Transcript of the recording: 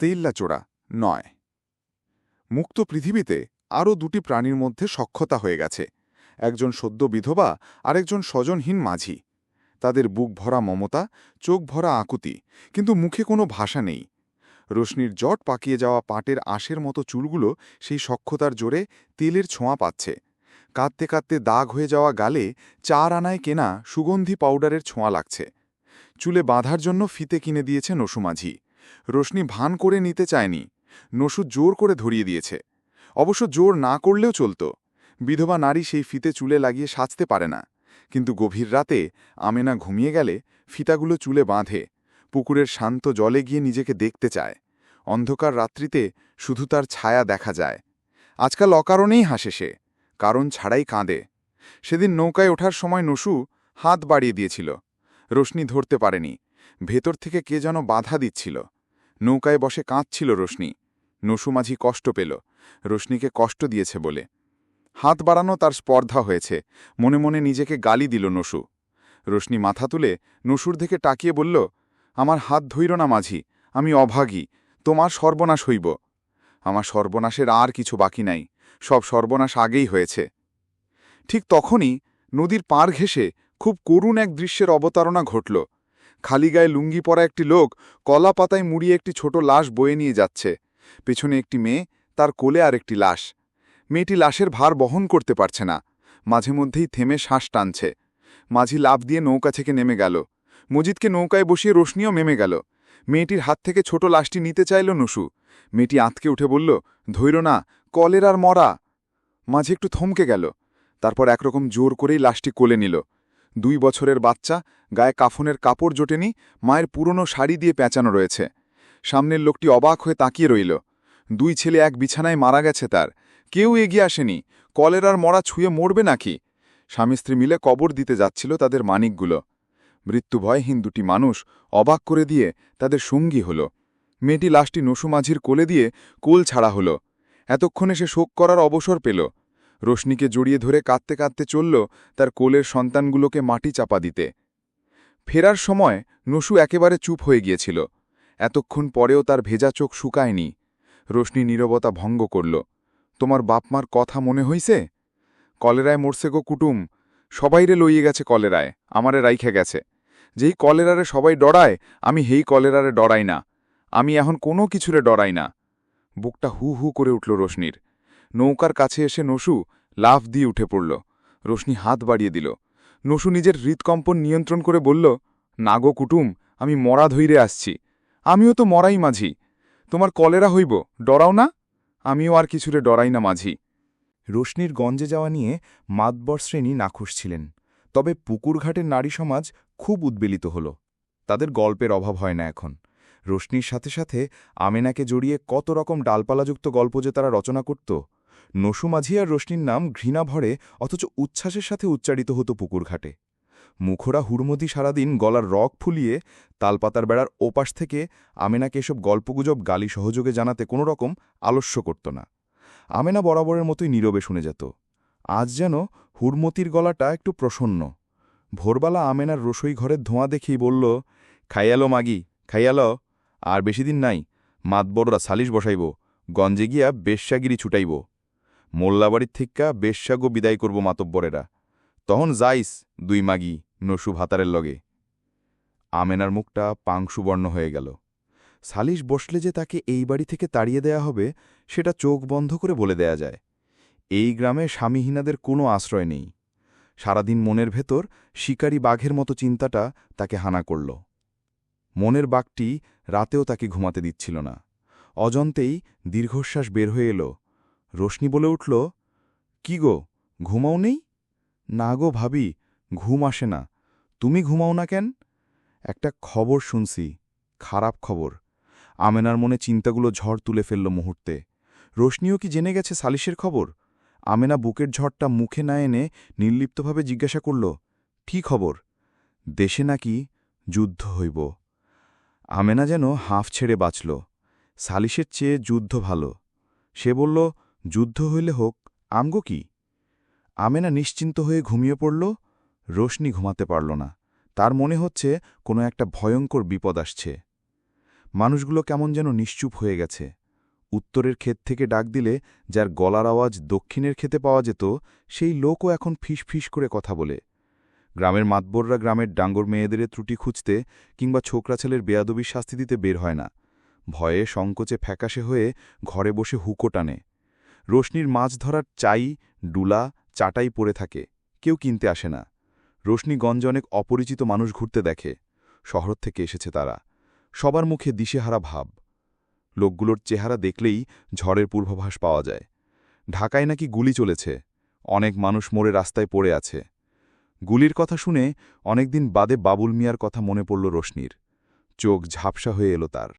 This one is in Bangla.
তেইল্লাচোড়া, নয়। মুক্ত পৃথিবীতে আরও দুটি প্রাণীর মধ্যে সক্ষতা হয়ে গেছে, একজন সদ্য বিধবা, আরেকজন স্বজনহীন মাঝি। তাদের বুক ভরা মমতা, চোখ ভরা আকুতি, কিন্তু মুখে কোনো ভাষা নেই। রশ্মির জট পাকিয়ে যাওয়া পাটের আঁশের মতো চুলগুলো সেই সক্ষতার জোরে তেলের ছোঁয়া পাচ্ছে। কাঁদতে কাঁদতে দাগ হয়ে যাওয়া গালে চার আনায় কেনা সুগন্ধি পাউডারের ছোঁয়া লাগছে। চুলে বাঁধার জন্য ফিতে কিনে দিয়েছে নসু রশ্মি ভান করে নিতে চায়নি। নসু জোর করে ধরিয়ে দিয়েছে। অবশ্য জোর না করলেও চলত। বিধবা নারী সেই ফিতে চুলে লাগিয়ে সাজতে পারে না। কিন্তু গভীর রাতে আমেনা ঘুমিয়ে গেলে ফিতাগুলো চুলে বাঁধে, পুকুরের শান্ত জলে গিয়ে নিজেকে দেখতে চায়। অন্ধকার রাত্রিতে শুধু তার ছায়া দেখা যায়। আজকাল অকারণেই হাসে সে, কারণ ছাড়াই কাঁদে। সেদিন নৌকায় ওঠার সময় নসু হাত বাড়িয়ে দিয়েছিল। রোশনি ধরতে পারেনি। ভেতর থেকে কে যেন বাধা দিচ্ছিল। নৌকায় বসে কাঁদছিল রোশনি। নসু মাঝি কষ্ট পেল। রোশনিকে কষ্ট দিয়েছে বলে। হাত বাড়ানো তার স্পর্ধা হয়েছে। মনে মনে নিজেকে গালি দিল নসু। রোশনি মাথা তুলে নসুর দিকে টাকিয়ে বলল, আমার হাত ধইর না মাঝি, আমি অভাগী, তোমার সর্বনাশ হইব। আমার সর্বনাশের আর কিছু বাকি নাই, সব সর্বনাশ আগেই হয়েছে। ঠিক তখনই নদীর পার ঘেঁষে খুব করুণ এক দৃশ্যের অবতারণা ঘটল। খালি গায়ে লুঙ্গি পরা একটি লোক কলা পাতায় মুড়িয়ে একটি ছোট লাশ বয়ে নিয়ে যাচ্ছে। পেছনে একটি মেয়ে, তার কোলে আর একটি লাশ। মেয়েটি লাশের ভার বহন করতে পারছে না। মাঝে মধ্যেই থেমে শ্বাস টানছে। মাঝি লাভ দিয়ে নৌকা থেকে নেমে গেল। মজিদকে নৌকায় বসিয়ে রোশনিও নেমে গেল। মেয়েটির হাত থেকে ছোট লাশটি নিতে চাইল নসু। মেয়েটি আঁতকে উঠে বলল ধৈর না, কলের আর মরা। মাঝে একটু থমকে গেল। তারপর একরকম জোর করেই লাশটি কোলে নিল। দুই বছরের বাচ্চা, গায়ে কাফনের কাপড় জোটেনি, মায়ের পুরনো শাড়ি দিয়ে পেঁচানো রয়েছে। সামনের লোকটি অবাক হয়ে তাকিয়ে রইল। দুই ছেলে এক বিছানায় মারা গেছে তার। কেউ এগিয়ে আসেনি। কলেরার মরা ছুঁয়ে মরবে নাকি? স্বামী স্ত্রী মিলে কবর দিতে যাচ্ছিল তাদের মানিকগুলো। মৃত্যুভয়হীন দুটি মানুষ অবাক করে দিয়ে তাদের সঙ্গী হল। মেয়েটি লাশটি নসু মাঝির কোলে দিয়ে কোল ছাড়া হল। এতক্ষণে সে শোক করার অবসর পেল। রশ্মিকে জড়িয়ে ধরে কাঁদতে কাঁদতে চলল তার কোলের সন্তানগুলোকে মাটি চাপা দিতে। ফেরার সময় নসু একেবারে চুপ হয়ে গিয়েছিল। এতক্ষণ পরেও তার ভেজা চোখ শুকায়নি। রশ্মি নীরবতা ভঙ্গ করল। তোমার বাপমার কথা মনে হইছে? কলেরায় মরছে গো কুটুম। সবাইরে লইয়ে গেছে কলেরায়। আমারে রাইখে গেছে। যেই কলেরারে সবাই ডরায়, আমি হেই কলেরারে ডরাই না। আমি এখন কোনো কিছুরে ডরাই না। বুকটা হু হু করে উঠল রোশনির। নৌকার কাছে এসে নসু লাফ দিয়ে উঠে পড়ল। রোশনি হাত বাড়িয়ে দিল। নসু নিজের হৃদকম্পন নিয়ন্ত্রণ করে বলল নাগো কুটুম, আমি মরা ধৈরে আসছি। আমিও তো মরাই মাঝি। তোমার কলেরা হইব, ডরাও না। আমিও আর কিছুরে ডরাই না মাঝি। রোশনির গঞ্জে যাওয়া নিয়ে মাতবর শ্রেণি নাখুশ ছিলেন। তবে পুকুরঘাটের নারী সমাজ খুব উদ্বেলিত হল। তাদের গল্পের অভাব হয় না এখন। রোশনির সাথে সাথে আমেনাকে জড়িয়ে কত রকম ডালপালাযুক্ত গল্প যে তারা রচনা করত নসু মাঝি আর রোশনির নাম ঘৃণা ভরে, অথচ উচ্ছ্বাসের সাথে উচ্চারিত হতো পুকুরঘাটে মুখরা হুড়মতি সারাদিন গলার রক ফুলিয়ে, তালপাতার বেড়ার ওপাশ থেকে আমেনাকে এসব গল্পগুজব গালি সহযোগে জানাতে কোনো রকম আলস্য করত না। আমেনা বরাবরের মতোই নীরবে শুনে যেত। আজ যেন হুড়মতির গলাটা একটু প্রসন্ন। ভোরবেলা আমেনার রসোই ঘরের ধোঁয়া দেখেই বলল, খাইয়ালো মাগি, খাইয়ালো। আর বেশি দিন নাই, মাতবররা সালিশ বসাইব, গঞ্জে গিয়া বেশ্যাগিরি ছুটাইব। মোল্লাবাড়ির থিক্কা বেশ্যাগো বিদায় করব মাতব্বরেরা। তখন যাইস, দুই মাগি, নসু ভাতারের লগে। আমেনার মুখটা পাংশুবর্ণ হয়ে গেল। সালিশ বসলে যে তাকে এই বাড়ি থেকে তাড়িয়ে দেয়া হবে, সেটা চোখ বন্ধ করে বলে দেয়া যায়। এই গ্রামে স্বামীহীনাদের কোনো আশ্রয় নেই। সারাদিন মনের ভেতর শিকারী বাঘের মতো চিন্তাটা তাকে হানা করল। মনের বাঘটি রাতেও তাকে ঘুমাতে দিচ্ছিল না। অজন্তেই দীর্ঘশ্বাস বের হয়ে এলো। রোশনি বলে উঠল, কি গো, ঘুমাও নেই? না গো ভাবি, ঘুম আসে না। তুমি ঘুমাও না কেন? একটা খবর শুনছি, খারাপ খবর। আমেনার মনে চিন্তাগুলো ঝড় তুলে ফেলল মুহূর্তে। রোশনিও কি জেনে গেছে সালিশের খবর? আমেনা বুকের ঝড়টা মুখে না এনে নির্লিপ্তভাবে জিজ্ঞাসা করল, কি খবর? দেশে নাকি যুদ্ধ হইব। আমেনা যেন হাঁফ ছেড়ে বাঁচল, সালিশের চেয়ে যুদ্ধ ভালো। সে বলল যুদ্ধ হইলে হোক, আমগো কি? আমেনা নিশ্চিন্ত হয়ে ঘুমিয়ে পড়ল, রোশনি ঘুমাতে পারল না। তার মনে হচ্ছে কোনো একটা ভয়ঙ্কর বিপদ আসছে। মানুষগুলো কেমন যেন নিশ্চুপ হয়ে গেছে। উত্তরের ক্ষেত থেকে ডাক দিলে যার গলার আওয়াজ দক্ষিণের ক্ষেতে পাওয়া যেত, সেই লোকও এখন ফিস ফিস করে কথা বলে। গ্রামের মাতবররা গ্রামের ডাঙ্গর মেয়েদের ত্রুটি খুঁজতে কিংবা ছোকরা ছেলের বেয়াদবির শাস্তি দিতে বের হয় না। ভয়ে সংকোচে ফ্যাকাশে হয়ে ঘরে বসে হুকো টানে। রোশনির মাছ ধরার চাই, ডুলা, চাটাই পড়ে থাকে, কেউ কিনতে আসে না। রোশনিগঞ্জ অনেক অপরিচিত মানুষ ঘুরতে দেখে, শহর থেকে এসেছে তারা। সবার মুখে দিশেহারা ভাব। লোকগুলোর চেহারা দেখলেই ঝড়ের পূর্বাভাস পাওয়া যায়। ঢাকায় নাকি গুলি চলেছে, অনেক মানুষ মরে রাস্তায় পড়ে আছে। গুলির কথা শুনে অনেকদিন বাদে বাবুল মিয়ার কথা মনে পড়ল রোশনির চোখ ঝাপসা হয়ে এলো তার।